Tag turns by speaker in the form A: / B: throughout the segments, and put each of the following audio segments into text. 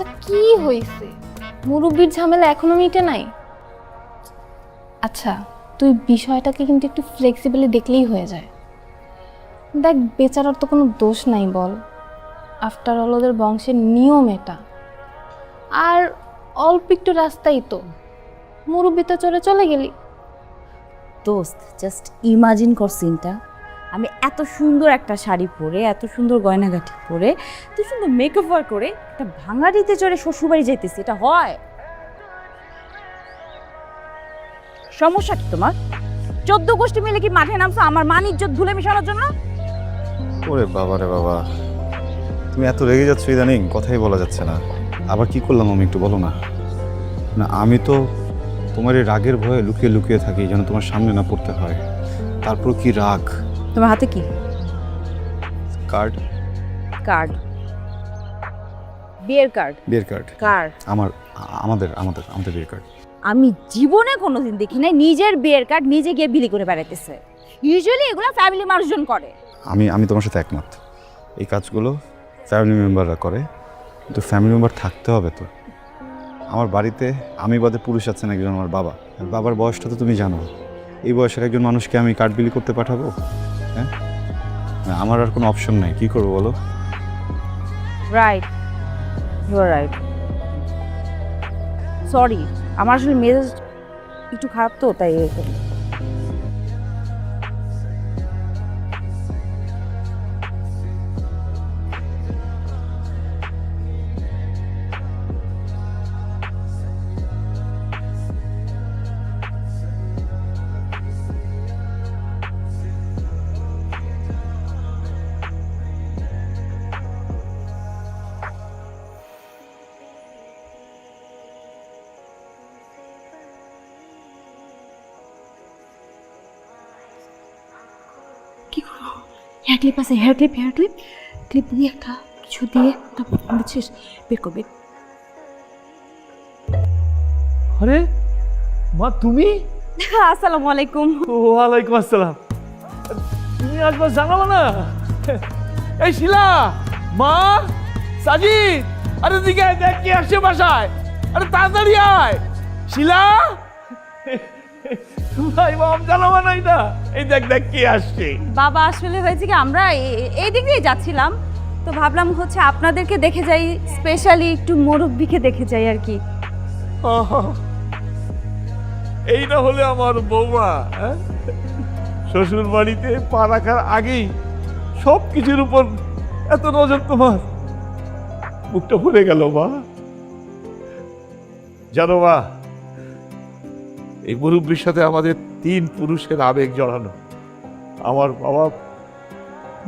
A: আচ্ছা কি হয়েছে? মুরব্বির ঝামেলা এখনও মিটে নাই? আচ্ছা তুই বিষয়টাকে কিন্তু একটু ফ্লেক্সিবলি দেখলেই হয়ে যায়। দেখ, বেচারার তো কোনো দোষ নাই বল। আফটার অল ওদের বংশের নিয়ম এটা। আর অল্প একটু রাস্তাই তো। মুরব্বিতে চড়ে চলে গেলি।
B: দোস্ত জাস্ট ইমাজিন কর সিনটা আমি এত সুন্দর একটা শাড়ি পরে, এত সুন্দর গয়নাগাটি পরে, এত সুন্দর মেকওভার করে একটা ভাঙাড়িতে চড়ে শ্বশুরবাড়ি যাইতেছি, এটা হয়। সমস্যা কি তোমার? চোদ্দ গোষ্ঠী মিলে কি মাঠে নামছো? আমার মান ইজ্জত ধুলে মিশানোর জন্য?
C: ওরে বাবা রে বাবা, তুমি এত রেগে যাচ্ছ ইদানিং, কথাই বলা যাচ্ছে না। আবার কি করলাম আমি একটু বলো না? না, আমি তো তোমার এই রাগের ভয়ে লুকিয়ে লুকিয়ে থাকি, যেন তোমার সামনে না পড়তে হয়। তারপর কি রাগ?
B: তোমার হাতে কি?
C: কার্ড।
B: কার্ড। বিয়ের কার্ড।
C: বিয়ের কার্ড।
B: কার?
C: আমার আমাদের আমাদের আমাদের বিয়ের কার্ড।
B: আমি জীবনে কোনোদিন দেখি নাই নিজের বিয়ের কার্ড নিজে গিয়ে বিলি করে বেড়াইতেছে। ইউজুয়ালি এগুলো ফ্যামিলি মানুষজন করে।
C: আমি আমি তোমার সাথে একমত। এই কাজগুলো ফ্যামিলি মেম্বাররা করে। তো ফ্যামিলি মেম্বার থাকতে হবে তো। আমার বাড়িতে আমি বাদে পুরুষ আছেন একজন আমার বাবা। বাবার বয়সটা তো তুমি জানো। এই বয়সের একজন মানুষকে আমি কার্ড বিলি করতে পাঠাবো? হ্যাঁ? আমার আর কোনো অপশন নাই। কি করব বলো?
B: Right you are right sorry আমার আসলে মেজাজ একটু খারাপ তো, তাই এরকম।
D: ক্লিপ আছে hair clip hair clip clip দিয়ে একটা কিছু দিয়ে তারপর বুঝছিস বের করবে
E: আরে মা তুমি?
B: আসসালামু আলাইকুম।
E: ওয়ালাইকুম আসসালাম। তুমি একবার জানাব না? এই শিলা মা সাজিদ আরে দিকে দেখ কে আসছে বাসায়। আরে তাড়াতাড়ি আয়। শিলা? ভাই মাম জানাব না। এটা এই দেখ দেখ কে আসছে।
B: বাবা আসলে হয়েছে কি আমরা এই দিক দিয়ে যাচ্ছিলাম তো ভাবলাম হচ্ছে আপনাদেরকে দেখে যাই স্পেশালি একটু মুরব্বিকে দেখে যাই আর কি।
E: এই না হলে আমার বৌমা হ্যাঁ? শ্বশুর বাড়িতে পা রাখার আগেই সব কিছুর উপর এত নজর তোমার। মুখটা ভরে গেল মা। জানো মা এই মুরব্বীর সাথে আমাদের তিন পুরুষের আবেগ জড়ানো। আমার বাবা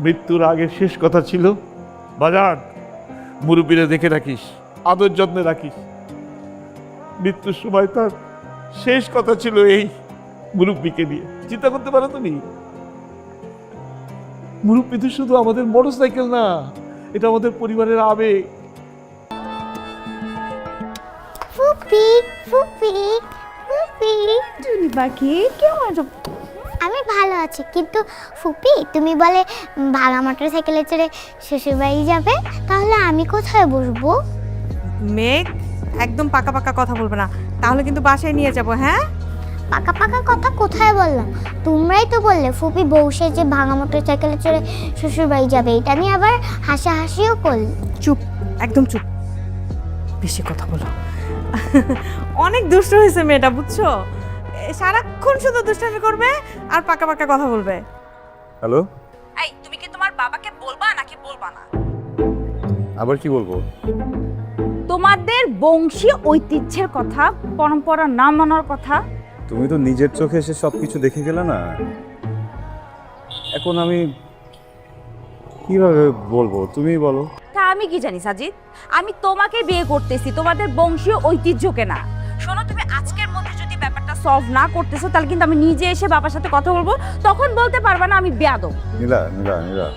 E: মৃত্যুর আগে শেষ কথা ছিল বাজার মুরব্বীরা দেখে রাখিস, আদর যত্নে রাখিস। মৃত্যুর সময় তার শেষ কথা ছিল এই মুরব্বীকে নিয়ে। চিন্তা করতে পারো তুমি? মুরব্বী তো শুধু আমাদের মোটর সাইকেল না, এটা আমাদের পরিবারের আবেগ।
F: ফুপি ফুপি।
B: কেমন
F: আমি ভালো আছি কিন্তু ফুপি তুমি বলে ভাঙা মোটর সাইকেলে চড়ে শ্বশুরবাড়ি যাবে তাহলে আমি কোথায় বসবো?
G: মেঘ একদম পাকা পাকা কথা বলবে না। তাহলে কিন্তু বাসায় নিয়ে যাব হ্যাঁ?
F: পাকা পাকা কথা কোথায় বললাম? তোমরাই তো বললে ফুপি বউ যে ভাঙা মোটর সাইকেলে চড়ে শ্বশুরবাড়ি যাবে এটা নিয়ে আবার হাসাহাসিও করল।
G: চুপ একদম চুপ। বেশি কথা বলো। অনেক দুষ্ট হয়েছে মেয়েটা বুঝছ? এ, সারাক্ষণ শুধু দুষ্টামি করবে আর পাকা পাকা কথা বলবে।
C: হ্যালো?
B: এই তুমি কি তোমার বাবাকে বলবা নাকি বলবা না?
C: আবার কি বলব?
B: তোমাদের বংশীয় ঐতিহ্যের কথা পরম্পরা না মানার কথা।
C: তুমি তো নিজের চোখে এসে সব কিছু দেখে গেলে না? এখন আমি কীভাবে বলব? তুমি বলো।
B: আমি কি জানি সাজিদ? আমি তোমাকে বিয়ে করতেছি তোমাদের বংশীয় ঐতিহ্যকে না শোনো তুমি আজকের মধ্যে যদি ব্যাপারটা সলভ না করতেছো তাহলে কিন্তু আমি নিজে এসে বাবার সাথে কথা বলব। তখন বলতে পারবা না আমি বেয়াদব।
C: নীলা নীলা নীলা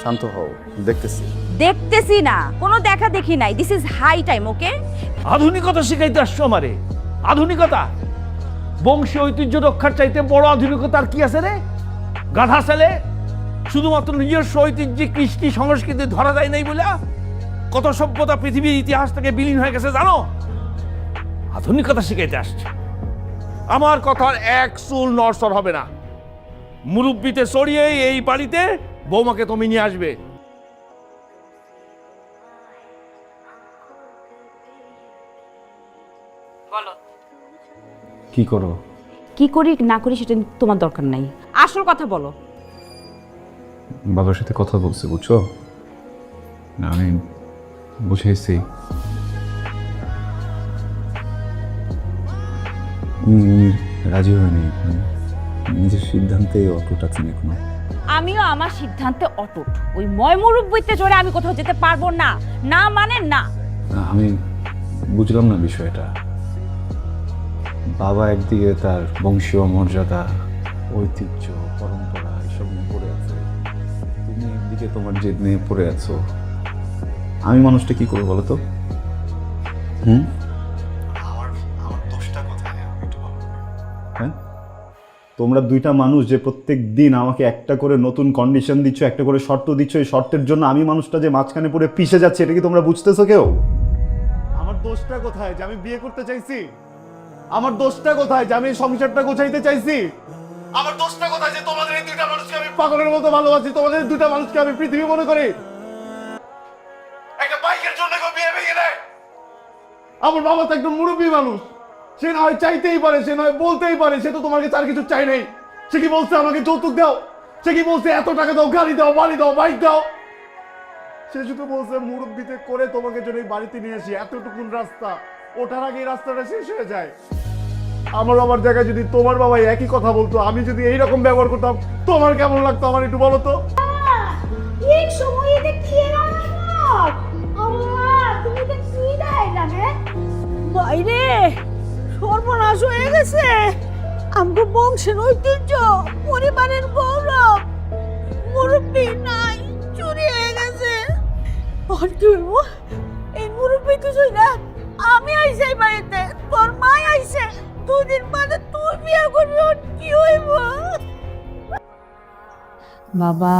C: শান্ত হও দেখতেছি।
B: দেখতেছি না কোনো দেখা দেখি নাই। This is high time okay
E: আধুনিকতা শিখাইতে আসছো আমারে। আধুনিকতা? বংশী ঐতিহ্য রক্ষার চাইতে বড় আধুনিকতা আর কি আছে রে? গাধা ছেলে? শুধুমাত্র নিজস্ব ঐতিহ্যে কৃষ্টি সংস্কৃতি ধরা যায় নাই বলে কত সভ্যতা পৃথিবীর ইতিহাস থেকে বিলীন হয়ে গেছে জানো? আধুনিকতা শিখাইতে আসছে। আমার কথার এক চুল নড়সড় হবে না। মুরব্বিতে সরিয়ে এই বাড়িতে বৌমাকে তুমি নিয়ে আসবে।
C: কি করো?
B: কি করি না করি সেটা তোমার দরকার নাই। আসল কথা বলো।
C: বাবার সাথে কথা বলছি বুঝছ? না আমি বুঝেছি উনি রাজি হয়নি নিজের সিদ্ধান্তে অটুট আছেন এখনও।
B: আমিও আমার সিদ্ধান্তে অটুট। ওই ময়মরূপবইতে চড়ে আমি কোথাও যেতে পারব না। না মানে না,
C: আমি বুঝলাম না বিষয়টা। বাবা একদিকে তার বংশীয় মর্যাদা ঐতিহ্য একদিকে তোমার জেদ নিয়ে পড়ে আছো? আমি মানুষটা কি করব বলো তো? হুম? হ্যাঁ? তোমরা দুইটা মানুষ যে প্রত্যেক দিন আমাকে একটা করে নতুন কন্ডিশন দিচ্ছ একটা করে শর্ত দিচ্ছ এই শর্তের জন্য আমি মানুষটা যে মাঝখানে পড়ে পিষে যাচ্ছে এটা কি তোমরা বুঝতেছো কেউ? আমার দোষটা কোথায়? যে আমি বিয়ে করতে চাইছি? আমার দোষটা কোথায়? যে আমি সংসারটা গোছাইতে চাইছি? আমার দোষটা কোথায় যে তোমাদের এই দুইটা মানুষকে আমি পাগলের মতো ভালোবাসি? তোমাদের দুইটা মানুষকে আমি পৃথিবী মনে করি। একটা বাইকের জন্য কেউ বিয়ে ভেঙে দেয়। আমার বাবা তো একদম মুরব্বী মানুষ। সে না হয় চাইতেই পারে সে নয় বলতেই পারে সে তো তোমাকে তার কিছু চাই নাই। সে কি বলছে আমাকে যৌতুক দাও? সে কি বলছে এত টাকা দাও গাড়ি দাও বাড়ি দাও বাইক দাও? সে শুধু বলছে মুরব্বিতে করে তোমাকে জন্য বাড়িতে নিয়ে আসি। এতটুকুন রাস্তা। ওঠার আগে রাস্তাটা শেষ হয়ে যায়। আমার বাবার জায়গায় যদি তোমার বাবা একই কথা বলতো, আমি যদি এই রকম ব্যবহার করতাম, তোমার কেমন লাগতো আমার একটু বলো তো?
F: এই সময় কি জানে
D: বাইরে, সর্বনাশ হয়ে গেছে। আমগো বংশের ঐতিহ্য, পরিবারের গৌরব, মুরব্বী নাই, চুরি হয়ে গেছে। আর তুই এই মুরব্বী কিছু না, আমি আইসে এই বাড়িতে, তোর মা আইসে। বিয়ে করবি ওর কি হইব?
B: বাবা,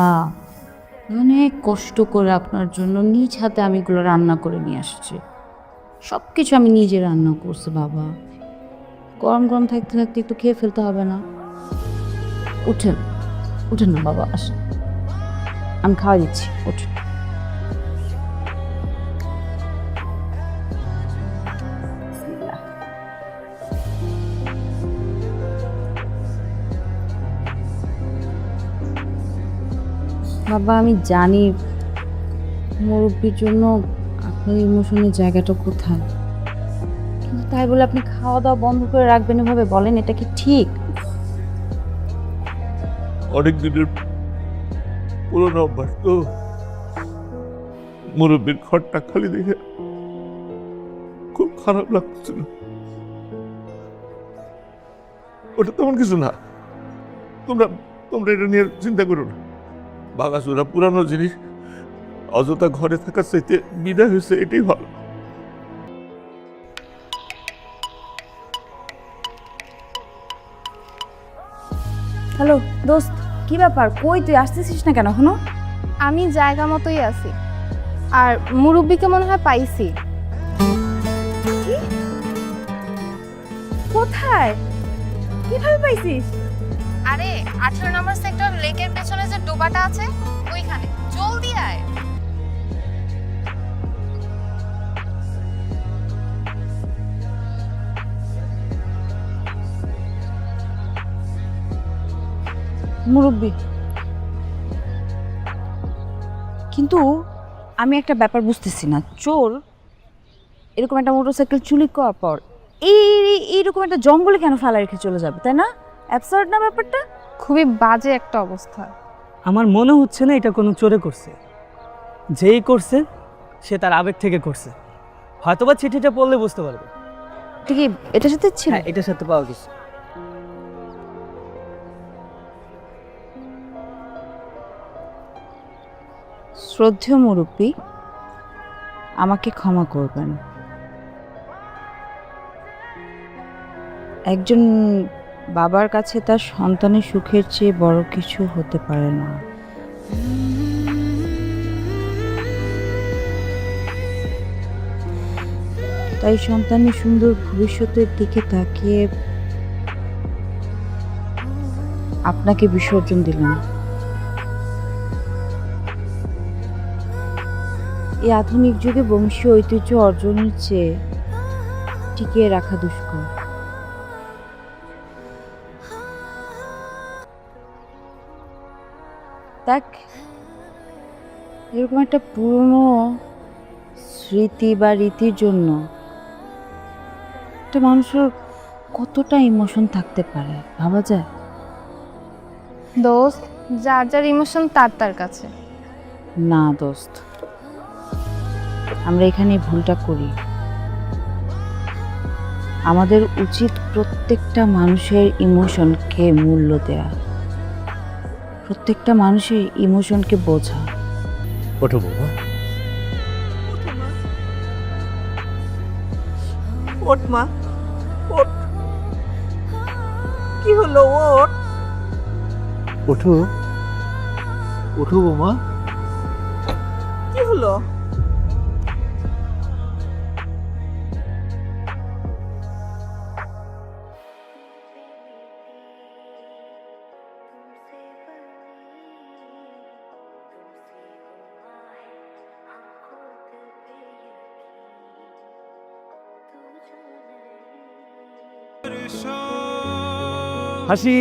B: অনেক কষ্ট করে আপনার জন্য নিজ হাতে আমি এগুলো রান্না করে নিয়ে আসছি। সব কিছু আমি নিজে রান্না করছি বাবা। গরম গরম থাকতে থাকতে একটু খেয়ে ফেলতে হবে না। উঠেন উঠেন না বাবা, আসেন। আমি খাওয়া দিচ্ছি, উঠেন। বাবা, আমি জানি মুরব্বীর জন্য আপনার ইমোশনের জায়গাটা কোথায়। কিন্তু তাই বলে আপনি খাওয়া দাওয়া বন্ধ করে রাখবেন এভাবে বলেন, এটা কি ঠিক?
E: অনেক দিনের পুরনো অভ্যাস তো। মুরব্বীর ঘরটা খালি দেখে খুব খারাপ লাগছিল। ওটা তেমন কিছু না। তোমরা তোমরা এটা নিয়ে চিন্তা করো না। বাগাসুরা পুরানো জিনিস। অযথা ঘরে থাকার চাইতে বিদায় হয়েছে এটাই ভালো।
B: হ্যালো দোস্ত কি ব্যাপার? কই তুই? আসতেছিস না কেন এখনও?
A: আমি জায়গা মতোই আছি। আর মুরব্বীকে মনে হয় পাইছি।
B: কোথায়? কীভাবে পাইছিস?
A: আরে, আঠেরো নম্বর সেক্টর লেকের পেছনে যে ডোবাটা আছে, ওইখানে। জলদি আয়।
B: মুরব্বী। কিন্তু আমি একটা ব্যাপার বুঝতেছি না। চোর, এরকম একটা মোটরসাইকেল চুরি করার পর এই- এইরকম একটা জঙ্গলে কেন ফেলা রেখে চলে যাবে, তাই না? অ্যাবসার্ড না ব্যাপারটা?
A: খুবই বাজে একটা অবস্থা।
H: আমার মনে হচ্ছে না এটা কোনো চোরে করছে। যেই করছে সে তার আবেগ থেকে করছে। হয়তোবা চিঠিটা পড়লে বুঝতে পারবে।
B: ঠিক এটার সাথে ছিল?
H: হ্যাঁ এটার সাথে পাওয়া গেছে।
B: শ্রদ্ধেয় মুরব্বী আমাকে ক্ষমা করবেন। একজন বাবার কাছে তার সন্তানের সুখের চেয়ে বড় কিছু হতে পারে না। তাই সন্তানের সুন্দর ভবিষ্যতের দিকে তাকিয়ে আপনাকে বিসর্জন দিলাম। এই আধুনিক যুগে বংশীয় ঐতিহ্য অর্জনের চেয়ে টিকিয়ে রাখা দুষ্কর। দেখ এরকম একটা পুরনো স্মৃতি বা রীতির জন্য একটা মানুষের কতটা ইমোশন থাকতে পারে ভাবা যায়?
A: দোস্ত যার যার ইমোশন তার তার কাছে।
B: না দোস্ত আমরা এখানে ভুলটা করি। আমাদের উচিত প্রত্যেকটা মানুষের ইমোশনকে মূল্য দেয়া। প্রত্যেকটা মানুষের ইমোশনকে বোঝা।
E: ওঠো বাবা
G: ওঠ মা ওঠ। কি হলো ওঠ।
E: ওঠো। ওঠো বৌমা।
G: কি হলো?
E: হাসি